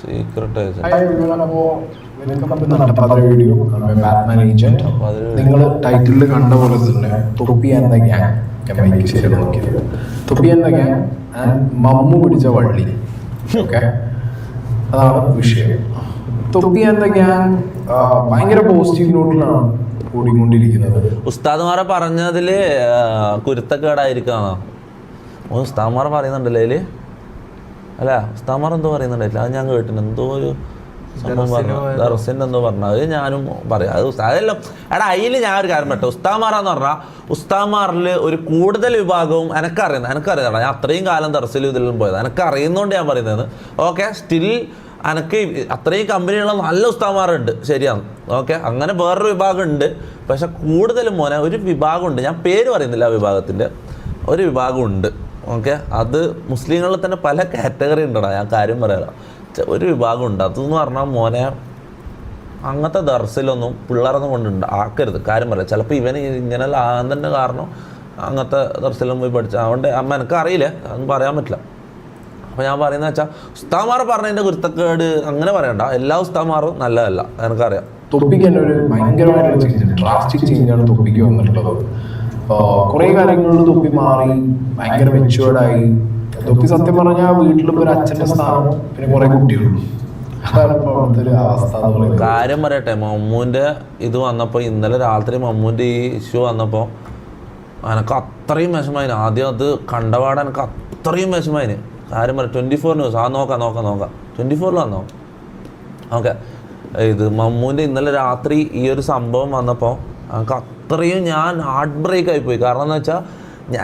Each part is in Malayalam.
സീക്രട്ട് വീഡിയോ ബാറ്റ്മാൻ ഏജന്റ് നിങ്ങൾ ടൈറ്റിലിൽ കണ്ട പോലെ തന്നെ തൊപ്പി ഗ്യാങ് തൊപ്പി ഗ്യാങ് മമ്മു പിടിച്ച വള്ളി. ഓക്കെ അതാണ് വിഷയം. തൊപ്പി എന്ന ഗ്യാങ് ഭയങ്കര പോസിറ്റീവ് നോട്ടിലാണ് ഓടിക്കൊണ്ടിരിക്കുന്നത് ഉസ്താദ്മാരെ പറഞ്ഞതിൽ കുരുത്തക്കേടായിരിക്കാണോ? ഉസ്താദ്മാരെ പറയുന്നുണ്ടല്ലേ അതിൽ അല്ല ഉസ്താമർ എന്തോ പറയുന്നുണ്ടായില്ല അത് ഞാൻ കേട്ടിട്ടുണ്ട് എന്തോ ഒരു സംഭവം പറഞ്ഞു. ദർസിന്റെ എന്തോ പറഞ്ഞു. അത് ഞാനും പറയാം. അത് അതെല്ലാം എടാ അതിൽ ഞാൻ ഒരു കാര്യം പറ്റും ഉസ്താമാറാന്ന് പറഞ്ഞാൽ ഉസ്താമാറിൽ ഒരു കൂടുതൽ വിഭാഗവും എനക്കറിയുന്നത് എനക്കറിയാം. ഞാൻ അത്രയും കാലം ദർസിൽ ഇതിലും പോയത്. എനക്ക് അറിയുന്നതുകൊണ്ട് ഞാൻ പറയുന്നത്. ഓക്കെ സ്റ്റിൽ എനക്ക് അത്രയും കമ്പനിയുള്ള നല്ല ഉസ്താമാറുണ്ട് ശരിയാണ്. ഓക്കെ അങ്ങനെ വേറൊരു വിഭാഗം ഉണ്ട് പക്ഷെ കൂടുതലും മോനെ ഒരു വിഭാഗമുണ്ട്. ഞാൻ പേര് പറയുന്നില്ല ആ വിഭാഗത്തിന്റെ ഒരു വിഭാഗമുണ്ട്. ഓക്കെ? അത് മുസ്ലിങ്ങളിൽ തന്നെ പല കാറ്റഗറി ഉണ്ടടാ. ഞാൻ കാര്യം പറയാം ഒരു വിഭാഗം ഉണ്ട്. അതെന്ന് പറഞ്ഞാൽ മോനെ അങ്ങനത്തെ ദർസിലൊന്നും പിള്ളേരൊന്നും കൊണ്ട് ആക്കരുത്. കാര്യം പറയാം. ചിലപ്പോൾ ഇവന് ഇങ്ങനെ ആകുന്നതിന്റെ കാരണം അങ്ങനത്തെ ദർസിലും പോയി പഠിച്ച. അതുകൊണ്ട് അമ്മ എനിക്ക് അറിയില്ല അതൊന്നും പറയാൻ പറ്റില്ല. അപ്പോൾ ഞാൻ പറയുന്നത് വെച്ചാൽ ഉസ്താമാർ പറഞ്ഞതിന്റെ കുരുത്തക്കേട് അങ്ങനെ പറയണ്ട. എല്ലാ ഉസ്താമാറും നല്ലതല്ല. എനിക്കറിയാം. തൊപ്പിക്ക് ഒരു ഭയങ്കരമായിട്ടുള്ള ചേഞ്ച് ഡ്രാസ്റ്റിക് ചേഞ്ചാണ് തൊപ്പിക്ക് വന്നിട്ടുള്ളത്. കുറെ കാര്യങ്ങളിൽ തൊപ്പി മാറി ഭയങ്കര മെച്ചുവേർഡായി തൊപ്പി സത്യം പറഞ്ഞാൽ വീട്ടിൽ ഒരു അച്ഛന്റെ സ്ഥാനം പിന്നെ കുറെ കുട്ടികളും കാര്യം പറയട്ടെ മമ്മൂന്റെ ഇത് വന്നപ്പോൾ ഇന്നലെ രാത്രി മമ്മൂന്റെ ഈ ഇഷ്യൂ വന്നപ്പോൾ എനക്ക് അത്രയും വിഷമായിന് ആദ്യം അത് കണ്ടപാട് എനിക്ക് അത്രയും വിഷമായിന് കാര്യം പറയാം ട്വന്റി ഫോർ ന്യൂസ് ആ നോക്കാം നോക്കാം നോക്കാം. ട്വന്റി ഫോറിൽ വന്നോ? ഓക്കെ ഇത് മമ്മൂന്റെ ഇന്നലെ രാത്രി ഈ ഒരു സംഭവം വന്നപ്പോൾ എനിക്ക് അത്രയും ഞാൻ ഹാർട്ട് ബ്രേക്ക് ആയിപ്പോയി. കാരണം എന്ന് വെച്ചാൽ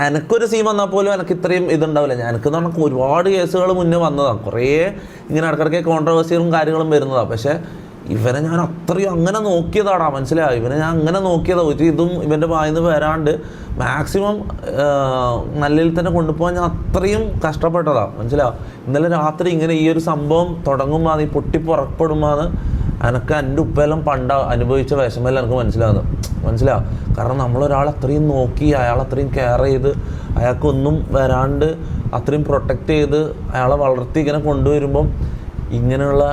എനിക്കൊരു സീൻ വന്നാൽ പോലും എനിക്ക് ഇത്രയും ഇതുണ്ടാവില്ല. എനിക്ക് എന്ന് പറഞ്ഞാൽ ഒരുപാട് കേസുകൾ മുന്നേ വന്നതാണ് കുറേ ഇങ്ങനെ ഇടക്കിടയ്ക്ക് കോൺട്രവേഴ്സികളും കാര്യങ്ങളും വരുന്നതാണ് പക്ഷേ ഇവനെ ഞാൻ അത്രയും അങ്ങനെ നോക്കിയതാടാ. മനസ്സിലായോ? ഇവനെ ഞാൻ അങ്ങനെ നോക്കിയതാ. ഒരു ഇതും ഇവന്റെ വായിന്ന് വരാണ്ട് മാക്സിമം നല്ലതിൽ തന്നെ കൊണ്ടുപോകാൻ ഞാൻ അത്രയും കഷ്ടപ്പെട്ടതാ. മനസ്സിലാവും ഇന്നലെ രാത്രി ഇങ്ങനെ ഈ ഒരു സംഭവം തുടങ്ങുമ്പോൾ ഈ പൊട്ടി എനിക്ക് എന്റെ ഉപ്പയെല്ലാം പണ്ട അനുഭവിച്ച വിഷമെല്ലാം എനിക്ക് മനസ്സിലാകുന്നത് മനസ്സിലാവും കാരണം നമ്മളൊരാൾ അത്രയും നോക്കി അയാൾ അത്രയും കെയർ ചെയ്ത് അയാൾക്കൊന്നും വരാണ്ട് അത്രയും പ്രൊട്ടക്റ്റ് ചെയ്ത് അയാളെ വളർത്തി ഇങ്ങനെ കൊണ്ടുവരുമ്പം ഇങ്ങനെയുള്ള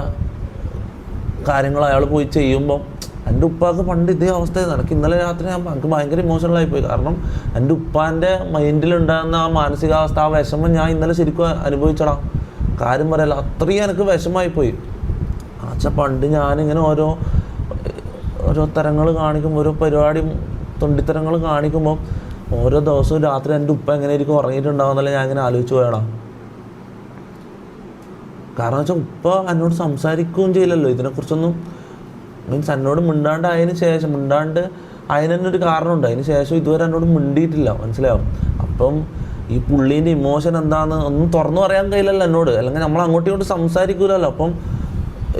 കാര്യങ്ങൾ അയാൾ പോയി ചെയ്യുമ്പം എന്റെ ഉപ്പാക്ക് പണ്ട് ഇതേ അവസ്ഥയായിരുന്നു. എനിക്ക് ഇന്നലെ രാത്രി ഞാൻ എനിക്ക് ഭയങ്കര ഇമോഷണൽ ആയിപ്പോയി കാരണം എന്റെ ഉപ്പാന്റെ മൈൻഡിലുണ്ടാകുന്ന ആ മാനസികാവസ്ഥ ആ വിഷമം ഞാൻ ഇന്നലെ ശരിക്കും അനുഭവിച്ചടാം. കാര്യം പറയല്ല അത്രയും എനിക്ക് വിഷമമായിപ്പോയി അച്ഛാ പണ്ട് ഞാനിങ്ങനെ ഓരോ ഓരോ തരങ്ങൾ കാണിക്കുമ്പോൾ ഓരോ പരിപാടി തൊണ്ടിത്തരങ്ങൾ കാണിക്കുമ്പോൾ ഓരോ ദിവസവും രാത്രി എന്റെ ഉപ്പ എങ്ങനെയായിരിക്കും ഉറങ്ങിയിട്ടുണ്ടാവുന്നല്ലേ ഞാൻ ഇങ്ങനെ ആലോചിച്ച് പോയടാ. കാരണം വെച്ചാൽ ഉപ്പ എന്നോട് സംസാരിക്കുകയും ചെയ്യില്ലല്ലോ. ഇതിനെക്കുറിച്ചൊന്നും മീൻസ് എന്നോട് മിണ്ടാണ്ട് അതിന് ശേഷം മിണ്ടാണ്ട് അതിന് തന്നെ ഒരു കാരണമുണ്ട്. അതിന് ശേഷം ഇതുവരെ എന്നോട് മിണ്ടിയിട്ടില്ല. മനസ്സിലാവും അപ്പം ഈ പുള്ളീന്റെ ഇമോഷൻ എന്താണെന്ന് ഒന്നും തുറന്നു പറയാൻ കഴിയില്ലല്ലോ എന്നോട്. അല്ലെങ്കിൽ നമ്മൾ അങ്ങോട്ടും ഇങ്ങോട്ടും സംസാരിക്കൂലല്ലോ. അപ്പം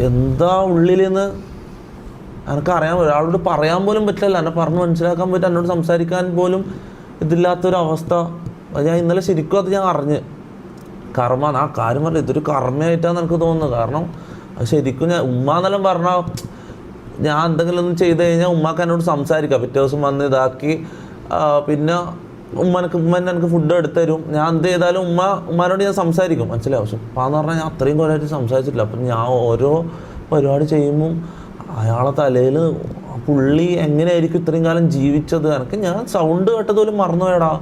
എന്താ ഉള്ളിലെന്ന് എനിക്കറിയാൻ ഒരാളോട് പറയാൻ പോലും പറ്റില്ല. എന്നെ പറഞ്ഞ് മനസ്സിലാക്കാൻ പറ്റും എന്നോട് സംസാരിക്കാൻ പോലും ഇതില്ലാത്തൊരവസ്ഥ. ഞാൻ ഇന്നലെ ശരിക്കും അത് ഞാൻ അറിഞ്ഞ്. കർമ്മ ആ കാര്യം പറഞ്ഞു ഇതൊരു കർമ്മയായിട്ടാണ് എനിക്ക് തോന്നുന്നത്. കാരണം ശരിക്കും ഞാൻ ഉമ്മ എന്നെല്ലാം പറഞ്ഞാൽ ഞാൻ എന്തെങ്കിലും ഒന്ന് ചെയ്ത് കഴിഞ്ഞാൽ ഉമ്മാക്ക് എന്നോട് സംസാരിക്കാം. പിറ്റേ ദിവസം വന്ന് ഇതാക്കി. പിന്നെ ഉമ്മനക്ക് ഉമ്മ എനിക്ക് ഫുഡ് എടുത്ത് തരും. ഞാൻ എന്ത് ചെയ്താലും ഉമ്മ ഉമ്മാനോട് ഞാൻ സംസാരിക്കും. മനസ്സിലാവും പക്ഷെ ഉപ്പാന്ന് പറഞ്ഞാൽ ഞാൻ അത്രയും കൊല്ലമായിട്ട് സംസാരിച്ചിട്ടില്ല. അപ്പം ഞാൻ ഓരോ പരിപാടി ചെയ്യുമ്പം അയാളെ തലയിൽ പുള്ളി എങ്ങനെയായിരിക്കും ഇത്രയും കാലം ജീവിച്ചത്? എനിക്ക് ഞാൻ സൗണ്ട് കേട്ടത് പോലും മറന്നുപോയടാ.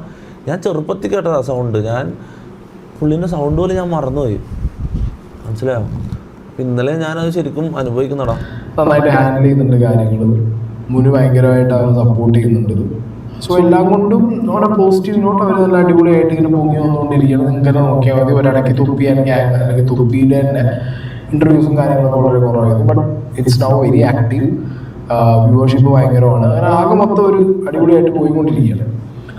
ഞാൻ ചെറുപ്പത്തിൽ കേട്ടതാ സൗണ്ട് ഞാൻ പുള്ളീന്റെ സൗണ്ട് പോലും ഞാൻ മറന്നുപോയി. മനസ്സിലായോ? ഇന്നലെ ഞാനത് ശരിക്കും അനുഭവിക്കുന്നടാ. നന്നായിട്ട് ഹാൻഡിൽ ചെയ്യുന്നുണ്ട് കാര്യങ്ങൾ മുന് ഭയങ്കരമായിട്ട് അവൻ സപ്പോർട്ട് ചെയ്യുന്നുണ്ട്. സോ എല്ലാം കൊണ്ടും നമ്മുടെ പോസിറ്റീവ് നോട്ട് അവർ നല്ല അടിപൊളിയായിട്ട് ഇങ്ങനെ പൊങ്ങി വന്നുകൊണ്ടിരിക്കുകയാണ്. നിങ്ങൾക്ക് തന്നെ നോക്കിയാൽ മതി. ഒരിടയ്ക്ക് തുപ്പി അല്ലെങ്കിൽ തുപ്പിയുടെ തന്നെ ഇന്റർവ്യൂസും കാര്യങ്ങളൊക്കെ വളരെ കുറവായിരുന്നു. But it's now very active viewership ഭയങ്കരമാണ്. അങ്ങനെ ആകെ മൊത്തം ഒരു അടിപൊളിയായിട്ട് പോയിക്കൊണ്ടിരിക്കുകയാണ്.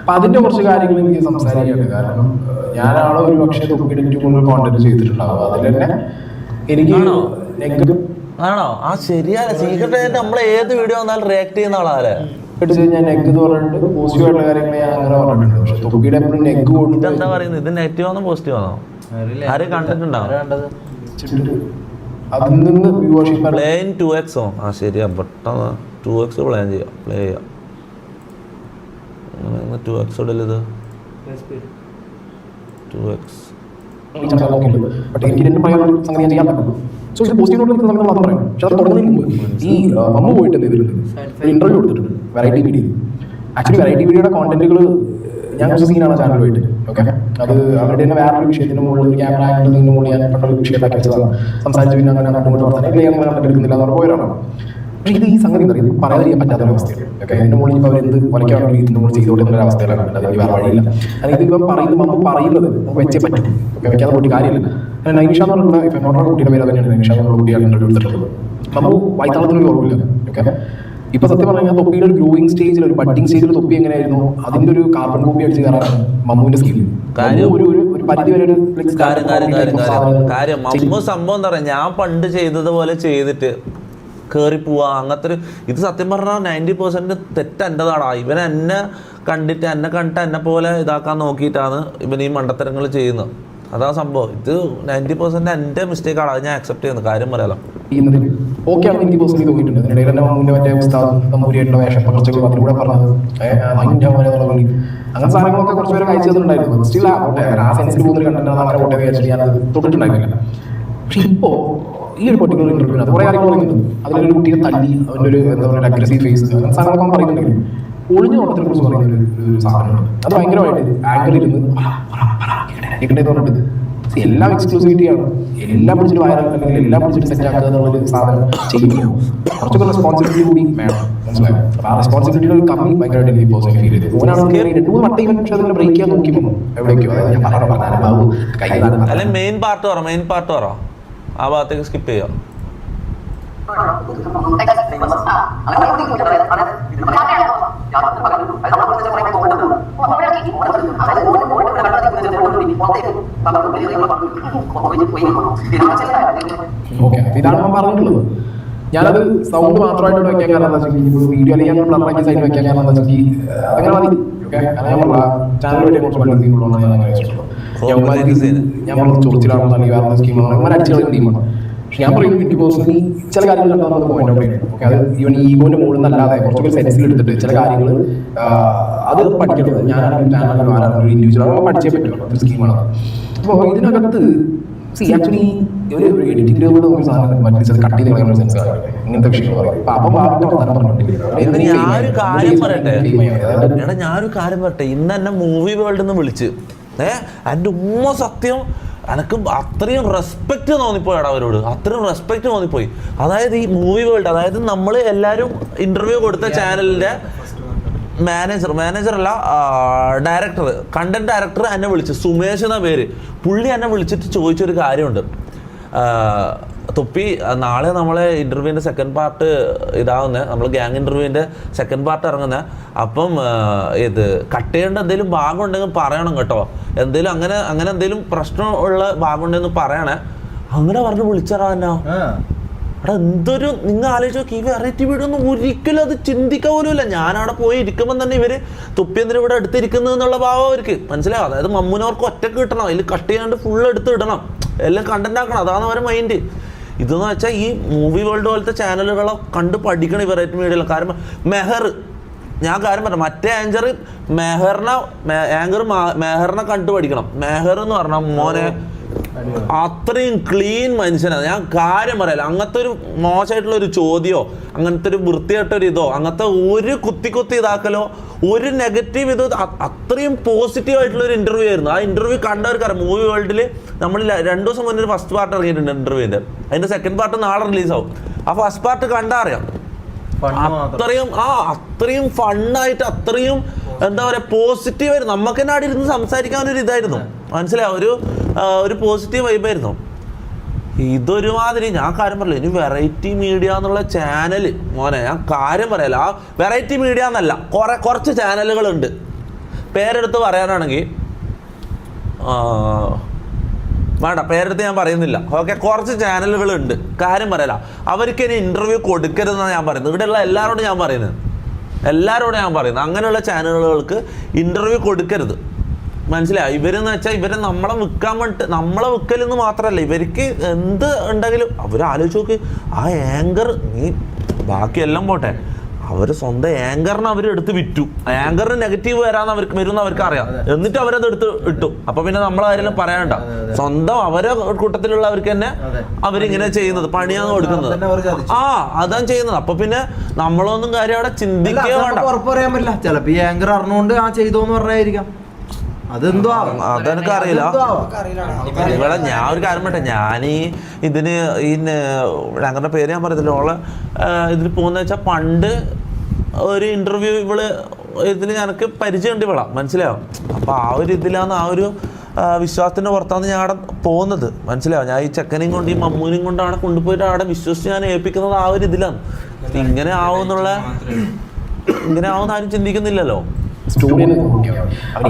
അപ്പം അതിന്റെ കുറച്ച് കാര്യങ്ങൾ എനിക്ക് സംസാരിക്കുന്നുണ്ട് കാരണം ഞാനാണോ ഒരു പക്ഷേ തുപ്പിയുടെ ഏറ്റവും കൂടുതൽ കോണ്ടന്റ് ചെയ്തിട്ടുണ്ടാവുക അതിൽ തന്നെ എനിക്ക് ആണോ? നെഗറ്റീവ് ആണോ? ആ ശരിയാണ്. സീക്രട്ട് നമ്മൾ ഏത് വീഡിയോ വന്നാലും റിയാക്ട് ചെയ്യുന്ന ആളാല്ലേ എടുത്ത് ഞാൻ നെഗ് എന്ന് പറഞ്ഞിട്ട് പോസിറ്റീവ് ആയിട്ടുള്ള കാര്യങ്ങൾ ഞാൻ അങ്ങനെ പറഞ്ഞിട്ടുണ്ട്. പക്ഷെ തൊപ്പിയുടെ എപ്പോഴും നെഗ് കൊടുത്ത് എന്താ പറയുന്നത്? ഇത് നെഗറ്റീവ് ആണോ പോസിറ്റീവ് ആണോ? ആരും കണ്ടിട്ടുണ്ടോ വെച്ചിട്ട് അതിൽ നിന്ന് വ്യൂവർഷിപ്പ് പ്ലെയിൻ ടു എക്സോ ആ ശരിയാ പെട്ടെന്ന് ടു എക്സ് പ്ലാൻ ചെയ്യാം. പ്ലേ ചെയ്യാം. ടു എക്സ് ഇടൽ ഇത്? ടു എക്സ് ഇന്റർവ്യൂ കൊടുത്തിട്ടുണ്ട് വെറൈറ്റി വീഡിയോ ആക്ച്വലി വെറൈറ്റി വീഡിയോയുടെ കോണ്ടന്റുകൾ ഞാൻ കുറച്ച് സീനാണ് ചാനൽ പോയിട്ട്. ഓക്കെ അത് അവരുടെ തന്നെ വേറൊരു വിഷയത്തിന് മുകളിൽ ക്യാമറ ക്യാമറ നിന്ന് മുകളിൽ ഞാൻ പെട്ടെന്ന് വിഷയമാക്കി വെച്ചതാണ്. സംസാരിച്ച് പിന്നെ അങ്ങനെ അങ്ങോട്ട് വർത്തനം ക്ലിയർ അങ്ങനെ എടുക്കുന്നില്ല എന്ന് പക്ഷേ ഇത് ഈ സംഗതി എന്താ പറയുക? പറയാതിരിക്കാൻ പറ്റാത്ത ഒരു അവസ്ഥയാണ്. ഓക്കെ അതിന്റെ മുകളിൽ ഇപ്പോൾ അവരെന്ത് ഒലയ്ക്കാണെങ്കിൽ ഇതിന്റെ മുകളിൽ ചെയ്തുകൊണ്ടിരുന്ന ഒരു അവസ്ഥയിലാണ്. അതിന് വേറെ വഴിയില്ല. അതായത് ഇപ്പം പറയുന്നത് നമ്മൾ പറയുന്നത് നമുക്ക് വെച്ചേ പറ്റും. ഓക്കെ വെക്കാതെ കൂട്ടി കാര്യമില്ല. നൈനിഷ എന്ന് പറഞ്ഞിട്ടുള്ള ഇപ്പം നോട്ടുള്ള കുട്ടിയുടെ പേര് തന്നെയാണ് നൈനിഷ എന്നുള്ള കുട്ടിയാണ് എടുത്തിട്ടുള്ളത്. മമ്മ വായിത്താളത്തിനൊരു കുറവില്ല ഓക്കെ ഇപ്പൊ സത്യം പറഞ്ഞാൽ തൊപ്പിയുടെ ഒരു ഗ്രോയിങ് സ്റ്റേജിൽ ഒരു ബഡിങ് സ്റ്റേജിൽ തൊപ്പി എങ്ങനെയായിരുന്നു? അതിന്റെ ഒരു കാർബൺ കോപ്പി അടിച്ച് കയറാൻ മമ്മൂന്റെ സ്കീം കാര്യം- മമ്മു സംഭവം എന്താ പറയാ? ഞാൻ പണ്ട് ചെയ്തതുപോലെ ചെയ്തിട്ട് കേറി പോവാ. അങ്ങനത്തെ ഒരു ഇത് സത്യം പറഞ്ഞാൽ നയന്റി പെർസെന്റ് തെറ്റ് എന്റെതാടാ ഇവൻ എന്നെ കണ്ടിട്ട് എന്നെ കണ്ടിട്ട് എന്നെ പോലെ ഇതാക്കാൻ നോക്കിയിട്ടാണ് ഇവൻ ഈ മണ്ടത്തരങ്ങൾ ചെയ്യുന്നത്. അതാ സംഭവം. ഇത് നയന്റി പെർസെന്റ് എന്റെ മിസ്റ്റേക്കാണ് അത് ഞാൻ അക്സെപ്റ്റ് ചെയ്യുന്നത് കാര്യം പറയാലോ. ചെയ്യുന്നതിൽ തന്നെ വേഷം അങ്ങനെ സ്റ്റിൽ ആ ഈ ഒരു കുറേ അതിലൊരു തല്ലി ഒരു അഗ്രസീവ് ഫേസ് ഓട്ടത്തിനെ കുറിച്ച് പറയുന്ന ഒരു സാധനമുണ്ട്. അത് ഭയങ്കരമായിട്ട് ആംഗിളിരുന്ന് കേട്ടെ പറഞ്ഞിട്ട് എല്ലാം എക്സ്ക്ലൂസിവിറ്റിയാണ് എല്ലാം പിടിച്ചിട്ട് വൈറൽ അല്ലെങ്കിൽ എല്ലാം പിടിച്ചിട്ട് സെറ്റ് ആക്കുക എന്നുള്ളൊരു സാധനം ചെയ്യുന്നു കുറച്ചൊക്കെ റെസ്പോൺസിബിലിറ്റി കൂടി വേണം മനസ്സിലായോ ആ റെസ്പോൺസിബിലിറ്റിയുടെ ഒരു കമ്മി ഭയങ്കരമായിട്ട് എനിക്ക് പേഴ്സണലി ഫീൽ ചെയ്തു ഓനാണ് രണ്ട് മൂന്ന് വട്ടം ഇവൻ പക്ഷെ അതിനെ ബ്രേക്ക് ചെയ്യാൻ നോക്കി പോകുന്നു എവിടേക്കോ അതായത് ഞാൻ പറയണ പറഞ്ഞാലും ബാബു കൈ അല്ലെ മെയിൻ പാർട്ട് പറ മെയിൻ പാർട്ട് പറ ആ ഭാഗത്തേക്ക് സ്കിപ്പ് ചെയ്യോ ചെയ്യാം ഓക്കെ ഇതാണ് ഞാൻ പറഞ്ഞിട്ടുള്ളത്. ഞാനത് സൗണ്ട് മാത്രമായിട്ട് വെക്കാൻ കാരണം എന്താ വെച്ചാൽ വീഡിയോ അല്ലെങ്കിൽ ഞാൻ ബ്ലറാക്കി സൈഡ് വെക്കാൻ കാരണം എന്താ വെച്ചാൽ അങ്ങനെ മതി. ഓക്കെ ചാനൽ വേണ്ടി കുറച്ച് പണി ഞാൻ അല്ലെങ്കിൽ വേറെ സ്കീം അങ്ങനെ അടിച്ചുള്ള ടീമാണ് ഞാൻ പറയുന്നത് എനിക്ക് പേഴ്സണലി ചില കാര്യങ്ങൾ കണ്ടാൽ നമുക്ക് പോയിന്റ് ഔട്ട് ചെയ്യണം. ഓക്കെ അത് ഈവൻ ഈഗോന്റെ മുകളിൽ നിന്നല്ലാതെ കുറച്ചുകൂടി സെൻസിൽ എടുത്തിട്ട് ചില കാര്യങ്ങൾ അത് പഠിക്കണം. ഞാൻ ചാനലിലോ ആരാണ് ഒരു ഇൻഡിവിജ്വൽ പഠിച്ചേ പറ്റുള്ളൂ. ഒരു സ്കീമാണ് അപ്പോൾ ഇതിനകത്ത് സി ആക്ച്വലി ഒരു എഡിറ്റിംഗ് ഗ്രൂപ്പ് നമുക്ക് സാധനം മറ്റേ കട്ട് ചെയ്ത് കളയുന്ന സെൻസ് ഇങ്ങനത്തെ വിഷയങ്ങൾ പറയും. അപ്പൊ ഞാനൊരു കാര്യം പറയട്ടെ. എടാ ഞാനൊരു കാര്യം പറയട്ടെ. ഇന്ന് എന്നെ മൂവി വേൾഡ് എന്ന് വിളിച്ച് ഏഹ് എന്റെ ഉമ്മ സത്യം എനക്ക് അത്രയും റെസ്പെക്റ്റ് തോന്നിപ്പോയി എടാ അവരോട്. അത്രയും റെസ്പെക്റ്റ് തോന്നിപ്പോയി. അതായത് ഈ മൂവി വേൾഡ് അതായത് നമ്മൾ എല്ലാവരും ഇന്റർവ്യൂ കൊടുത്ത ചാനലിന്റെ മാനേജർ മാനേജർ അല്ല ഡയറക്ടർ കണ്ടന്റ് ഡയറക്ടർ എന്നെ വിളിച്ചു സുമേഷ് എന്ന പേര്. പുള്ളി എന്നെ വിളിച്ചിട്ട് ചോദിച്ചൊരു കാര്യമുണ്ട്. തൊപ്പി നാളെ നമ്മളെ ഇന്റർവ്യൂവിന്റെ സെക്കൻഡ് പാർട്ട് ഇതാവുന്നത് നമ്മൾ ഗ്യാങ് ഇന്റർവ്യൂവിന്റെ സെക്കൻഡ് പാർട്ട് ഇറങ്ങുന്നത് അപ്പം ഇത് കട്ട് ചെയ്യേണ്ട എന്തെങ്കിലും ഭാഗം ഉണ്ടെങ്കിൽ പറയണം കേട്ടോ. എന്തെങ്കിലും അങ്ങനെ അങ്ങനെ എന്തെങ്കിലും പ്രശ്നമുള്ള ഭാഗം ഉണ്ടെന്ന് പറയണേ. അങ്ങനെ പറഞ്ഞ് വിളിച്ചറാ എന്നാ. എടാ എന്തൊരു നിങ്ങൾ ആലോചിച്ച് നോക്കി ഈ വെറൈറ്റി വീഡിയോ ഒന്നും ഒരിക്കലും അത് ചിന്തിക്കാൻ പോലുമില്ല ഞാനവിടെ പോയി ഇരിക്കുമ്പോൾ തന്നെ ഇവർ തുപ്പിയന്തിന് ഇവിടെ അടുത്തിരിക്കുന്നു എന്നുള്ള ഭാവം അവർക്ക്. മനസ്സിലാവും അതായത് മമ്മൂനവർക്ക് ഒറ്റയ്ക്ക് കിട്ടണം. അതിൽ കട്ട് ചെയ്യാണ്ട് ഫുൾ എടുത്ത് ഇടണം. എല്ലാം കണ്ടന്റ് ആക്കണം. അതാണ് അവരുടെ മൈൻഡ് ഇതെന്ന് വെച്ചാൽ ഈ മൂവി വേൾഡ് പോലത്തെ ചാനലുകളെ കണ്ട് പഠിക്കണം ഈ വെറൈറ്റി മീഡിയയിൽ കാരണം മെഹർ ഞാൻ കാര്യം പറഞ്ഞു മറ്റേ ആങ്കർ മെഹറിനെ ആങ്കർ മെഹറിനെ കണ്ടു പഠിക്കണം. മെഹർ എന്ന് പറഞ്ഞാൽ മോനെ അത്രയും ക്ലീൻ മനുഷ്യനാണ് ഞാൻ കാര്യം പറയല അങ്ങനത്തെ ഒരു മോശമായിട്ടുള്ള ഒരു ചോദ്യമോ അങ്ങനത്തെ ഒരു വൃത്തിയായിട്ടൊരു ഇതോ അങ്ങനത്തെ ഒരു കുത്തി കുത്തി ഇതാക്കലോ ഒരു നെഗറ്റീവ് ഇതോ അത്രയും പോസിറ്റീവ് ആയിട്ടുള്ള ഒരു ഇന്റർവ്യൂ ആയിരുന്നു. ആ ഇന്റർവ്യൂ കണ്ടവർക്കറിയാം. മൂവി വേൾഡിൽ നമ്മൾ രണ്ടു ദിവസം മുന്നേ ഒരു ഫസ്റ്റ് പാർട്ട് ഇറങ്ങിയിട്ടുണ്ട് ഇന്റർവ്യൂവിന്റെ അതിന്റെ സെക്കൻഡ് പാർട്ട് നാളെ റിലീസാവും ആ ഫസ്റ്റ് പാർട്ട് കണ്ടാ അറിയാം അത്രയും ആ അത്രയും ഫണ്ണായിട്ട് അത്രയും എന്താ പറയാ പോസിറ്റീവ് ആയിരുന്നു നമുക്ക് തന്നെ അവിടെ ഇരുന്ന് സംസാരിക്കാൻ ഒരു ഇതായിരുന്നു. മനസ്സിലായോ? ഒരു ഒരു പോസിറ്റീവ് വൈബായിരുന്നു ഇതൊരുമാതിരി ഞാൻ കാര്യം പറയില്ല ഇനി വെറൈറ്റി മീഡിയ എന്നുള്ള ചാനൽ മോനെ ഞാൻ കാര്യം പറയല ആ വെറൈറ്റി മീഡിയ എന്നല്ല കുറെ കുറച്ച് ചാനലുകളുണ്ട് പേരെടുത്ത് പറയാനാണെങ്കിൽ വേണ്ട പേരെടുത്ത് ഞാൻ പറയുന്നില്ല. ഓക്കെ കുറച്ച് ചാനലുകളുണ്ട് കാര്യം പറയല അവർക്ക് ഇനി ഇന്റർവ്യൂ കൊടുക്കരുതെന്നാണ് ഞാൻ പറയുന്നത്. ഇവിടെയുള്ള എല്ലാവരോടും ഞാൻ പറയുന്നത്. എല്ലാവരോടും ഞാൻ പറയുന്നത്. അങ്ങനെയുള്ള ചാനലുകൾക്ക് ഇന്റർവ്യൂ കൊടുക്കരുത്. മനസ്സിലായി. ഇവരെന്ന് വെച്ചാൽ ഇവരെ നമ്മളെ വിൽക്കാൻ വേണ്ടിട്ട് നമ്മളെ വിൽക്കലെന്ന് മാത്രമല്ല ഇവർക്ക് എന്ത് ഉണ്ടെങ്കിലും അവർ ആലോചിച്ച് നോക്ക്. ആ ആങ്കർ നീ ബാക്കിയെല്ലാം പോട്ടെ. അവർ സ്വന്തം ആങ്കറിനെ അവർ എടുത്ത് വിറ്റു. ആങ്കറിന് നെഗറ്റീവ് വരാന്ന് അവർക്ക് വരുന്ന അവർക്ക് അറിയാം. എന്നിട്ട് അവരത് എടുത്ത് ഇട്ടു. അപ്പൊ പിന്നെ നമ്മളാരെങ്കിലും പറയണ്ട സ്വന്തം അവരെ കൂട്ടത്തിലുള്ളവർക്ക് തന്നെ. അവരിങ്ങനെ ചെയ്യുന്നത് പണിയാന്ന് കൊടുക്കുന്നത്. അവർ. ആ അതാണ് ചെയ്യുന്നത്. അപ്പൊ പിന്നെ നമ്മളൊന്നും കാര്യം അവിടെ ചിന്തിക്കുക വേണ്ട. പറയാൻ പറ്റില്ല. ചിലപ്പോ ഈ ആങ്കർ അറിഞ്ഞുകൊണ്ട് ആ ചെയ്തോന്ന് പറഞ്ഞായിരിക്കാം. അതെന്തോ. അതെനിക്ക് അറിയില്ല. ഇവിടെ ഞാൻ ഒരു കാര്യം പറ്റേ ഞാൻ ഈ ഇതിന് ഈ ഞങ്ങളുടെ പേര് ഞാൻ പറയത്തില്ല. ഓളെ ഇതിന് പോകുന്ന വെച്ചാൽ പണ്ട് ഒരു ഇന്റർവ്യൂ ഇവൾ ഇതിൽ ഞങ്ങൾക്ക് പരിചയമുണ്ട് ഇവളാ. മനസ്സിലാവും അപ്പൊ ആ ഒരു ഇതിലാണ് ആ ഒരു വിശ്വാസത്തിന്റെ പുറത്താണ് ഞാൻ അവിടെ പോകുന്നത്. മനസ്സിലാവും ഞാൻ ഈ ചെക്കനെയും കൊണ്ട് ഈ മമ്മൂനെയും കൊണ്ട് അവിടെ കൊണ്ടുപോയിട്ട് അവിടെ വിശ്വസിച്ച് ഞാൻ ഏൽപ്പിക്കുന്നത് ആ ഒരു ഇതിലാണ്. ഇങ്ങനെ ആവുമെന്നുള്ള ഇങ്ങനെ ആവുമെന്ന് ആരും ചിന്തിക്കുന്നില്ലല്ലോ.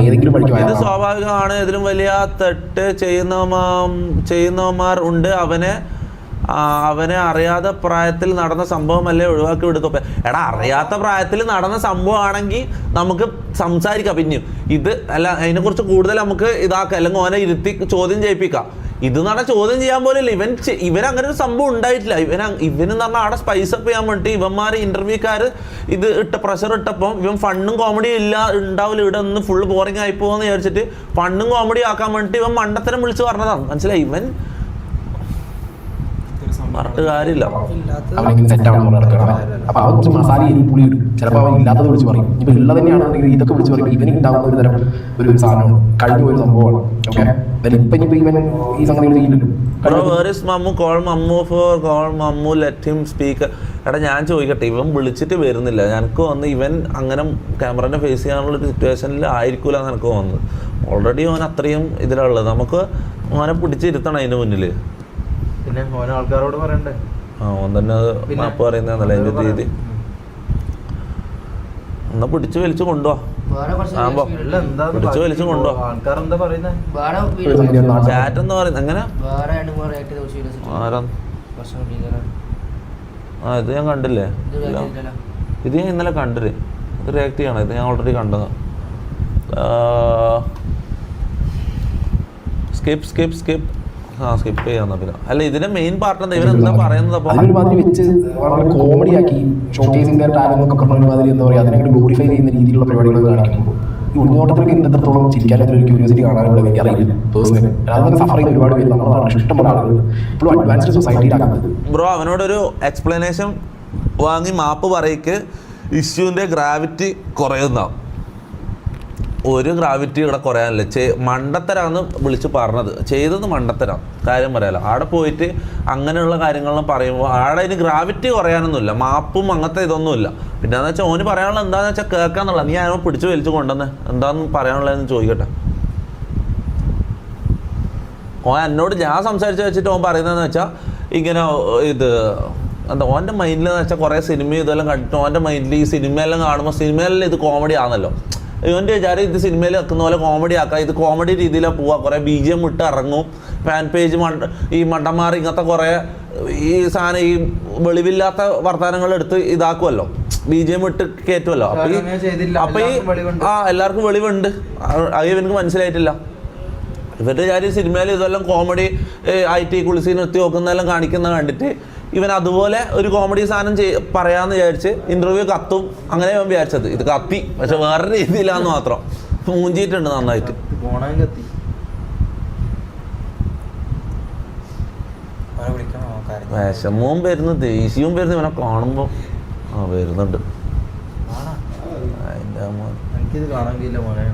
ഏതെങ്കിലും വഴിക്ക് ഇത് സ്വാഭാവികമാണ്. ഇതിലും വലിയ തെട്ട് ചെയ്യുന്ന ചെയ്യുന്നവന്മാർ ഉണ്ട്. അവനെ അവനെ അറിയാത്ത പ്രായത്തിൽ നടന്ന സംഭവമല്ലേ ഒഴിവാക്കി എടുക്കും എടാ അറിയാത്ത പ്രായത്തിൽ നടന്ന സംഭവമാണെങ്കിൽ നമുക്ക് സംസാരിക്കാം. പിന്നെയും ഇത് അല്ല അതിനെക്കുറിച്ച് കൂടുതൽ നമുക്ക് ഇതാക്കാം. അല്ലെങ്കിൽ ഓനെ ഇരുത്തി ചോദ്യം ചെയ്യിപ്പിക്കാം. ഇത് പറഞ്ഞാൽ ചോദ്യം ചെയ്യാൻ പോലില്ല. ഇവൻ ഇവൻ അങ്ങനെ ഒരു സംഭവം ഉണ്ടായിട്ടില്ല. ഇവൻ ഇവന് പറഞ്ഞാൽ അവിടെ സ്പൈസ് അപ്പ് ചെയ്യാൻ വേണ്ടി ഇവന്മാർ ഇന്റർവ്യൂക്കാർ ഇത് ഇട്ട പ്രഷർ ഇട്ടപ്പം ഇവൻ ഫണ്ണും കോമഡിയും ഇല്ല ഉണ്ടാവില്ല ഇവിടെ ഒന്ന് ഫുള്ള് ബോറിംഗ് ആയി പോകുമെന്ന് വിചാരിച്ചിട്ട് ഫണ്ണും കോമഡി ആക്കാൻ വേണ്ടിയിട്ട് ഇവൻ മണ്ടത്തരം വിളിച്ച് പറഞ്ഞതാണ് മനസ്സിലായി? ഇവൻ പറഞ്ഞിട്ട് കാര്യമില്ല. അവനെങ്കിലും സെറ്റ് ആവണം നടക്കണം അപ്പൊ അവൻ കുറച്ച് മസാല എരി പുളി ഇടും ചിലപ്പോൾ അവൻ ഇല്ലാത്തത് വിളിച്ച് പറയും. ഇപ്പൊ ഉള്ളത് തന്നെയാണെന്നുണ്ടെങ്കിൽ ഇതൊക്കെ വിളിച്ച് പറയും. ഇവന് ഒരു തരം ഒരു ഒരു സാധനമാണ്. കഴിഞ്ഞ ഒരു സംഭവമാണ്. ഓക്കെ ഇപ്പൊ ഇനിയിപ്പോ ഇവൻ ഈ സംഗതികൾ ചെയ്യില്ലല്ലോ. Bro where is Mammu call Mammu for call Mammu let him speaker എടാ ഞാൻ ചോദിക്കട്ടെ. ഇവൻ വിളിച്ചിട്ട് വരുന്നില്ല. എനിക്ക് വന്ന് ഇവൻ അങ്ങനെ ക്യാമറനെ ഫേസ് ചെയ്യാനുള്ള ഒരു സിറ്റുവേഷനിൽ ആയിരിക്കൂല എന്ന് എനിക്ക് തോന്നുന്നത് ഓൾറെഡി അവൻ അത്രയും ഇതിലുള്ളത് നമുക്ക് അവനെ പിടിച്ചിരുത്തണം അതിന് മുന്നിൽ പിന്നെ ഓരോ ആൾക്കാരോട് പറയണ്ടേ? ആ ഓൻ തന്നെ അത്? മാപ്പ് പറയുന്നതല്ല അതിന്റെ. രീതി. എന്നാ പിടിച്ചു വലിച്ചു ഇല്ല, എന്താന്ന് പിടിച്ച് വലിച്ച് കൊണ്ടുവാ. ആൾക്കാർ എന്താ പറയുന്നത് ചാറ്റ് എന്ന് പറയുന്നത് ഉണ്ട്. ആരാ. ആ ഇത് ഞാൻ കണ്ടില്ലേ? ഇത് ഞാൻ ഇന്നലെ കണ്ടിര് ഇത് റിയാക്ട് ചെയ്യണം. ഇത് ഞാൻ ഓൾറെഡി കണ്ടത്. സ്കിപ്പ് സ്കിപ്പ് സ്കിപ്പ് ആ സ്കിപ്പ് ചെയ്യാന്ന പിന്നെ. അല്ല ഇതിന്റെ മെയിൻ പാർട്ട് എന്താ? ഇവരെന്താ എന്താ പറയുന്നത് അപ്പൊ? വെച്ച് വളരെ കോമഡി ആക്കി ഷോക്കേസിംഗ് ടാലന്റ് പറഞ്ഞ എന്താ പറയുക അതിനെ ഗ്ലോറിഫൈ ചെയ്യുന്ന രീതിയിലുള്ള പരിപാടികൾ കാണിക്കുമ്പോൾ ഈ ഉൾനോട്ടത്തിലേക്ക് ഒരു ക്യൂരിയോസിറ്റി കാണാനുള്ള എനിക്ക് അറിയില്ല. പേഴ്സണലി അതൊക്കെ സഫർ ചെയ്യുന്ന ഒരുപാട് പേര് നമ്മുടെ നാട്ടിൽ ഇഷ്ടംപോലെ ആളുകൾ ഇപ്പോഴും അഡ്വാൻസ്ഡ് സൊസൈറ്റിയിലാക്കുന്നത് ബ്രോ അവനോടൊരു എക്സ്പ്ലനേഷൻ വാങ്ങി മാപ്പ് പറയ്ക്ക് ഇഷ്യൂന്റെ ഗ്രാവിറ്റി കുറയുന്ന ഒരു ഗ്രാവിറ്റി ഇവിടെ കുറയാനില്ല. ചെ മണ്ടത്തരാന്ന് വിളിച്ച് പറഞ്ഞത്. ചെയ്തത് മണ്ടത്തരാണ് കാര്യം പറയാലോ. അവിടെ പോയിട്ട് അങ്ങനെയുള്ള കാര്യങ്ങളെല്ലാം പറയുമ്പോൾ ആടെ ഇനി ഗ്രാവിറ്റി കുറയാനൊന്നുമില്ല. മാപ്പും അങ്ങനത്തെ ഇതൊന്നുമില്ല. പിന്നെ എന്ന് വെച്ചാൽ ഓന് പറയാനുള്ള എന്താണെന്ന് വെച്ചാൽ കേൾക്കാന്നുള്ള നീ ആരോ പിടിച്ച് വലിച്ചു കൊണ്ടുവന്ന് എന്താന്ന് പറയാനുള്ളതെന്ന് ചോദിക്കട്ടെ. ഓൻ എന്നോട് ഞാൻ സംസാരിച്ച് വെച്ചിട്ട് ഓൻ പറയുന്നതെന്ന് വെച്ചാൽ ഇങ്ങനെ ഇത് എന്താ ഓന്റെ മൈൻഡിൽ എന്ന് വെച്ചാൽ കുറേ സിനിമ ഇതെല്ലാം കണ്ടിട്ട് ഓന്റെ മൈൻഡിൽ ഈ സിനിമയെല്ലാം കാണുമ്പോൾ സിനിമയിലെല്ലാം ഇത് കോമഡി ആണല്ലോ. ഇവന്റെ വിചാരം ഇത് സിനിമയിൽ വെക്കുന്ന പോലെ കോമഡി ആക്കാം. ഇത് കോമഡി രീതിയിലാണ് പോവുക കുറേ ബി ജി എം ഇട്ട് ഇറങ്ങും. ഫാൻ പേജ് മണ്ട ഈ മണ്ടന്മാർ ഇങ്ങനത്തെ കുറേ ഈ സാധനം ഈ വെളിവില്ലാത്ത വർത്തമാനങ്ങൾ എടുത്ത് ഇതാക്കുമല്ലോ ബി ജി എം ഇട്ട് കയറ്റുമല്ലോ അപ്പൊ ഈ. അപ്പൊ ഈ ആ എല്ലാവർക്കും വെളിവുണ്ട്. അത് ഇവനക്ക് മനസ്സിലായിട്ടില്ല. ഇവരുടെ കാര്യം സിനിമയിൽ ഇതെല്ലാം കോമഡി ഐ ടി കുളിസി നിർത്തി നോക്കുന്നതെല്ലാം കാണിക്കുന്ന കണ്ടിട്ട് ഇവൻ അതുപോലെ ഒരു കോമഡി സാധനം ചെയ് പറയാന്ന് വിചാരിച്ച് ഇന്റർവ്യൂ കത്തും അങ്ങനെ ഇവൻ വിചാരിച്ചത്. ഇത് കത്തി. പക്ഷെ വേറെ രീതിയിലാന്ന് മാത്രം. മൂഞ്ചിയിട്ടുണ്ട് നന്നായിട്ട്. വിഷമവും വരുന്നു ദേഷ്യവും വരുന്നു. ഇവനെ കാണുമ്പോൾ ആ വരുന്നുണ്ട്. അതിന്റെ എനിക്കിത് കാണാൻ കഴിയില്ല മോനെ.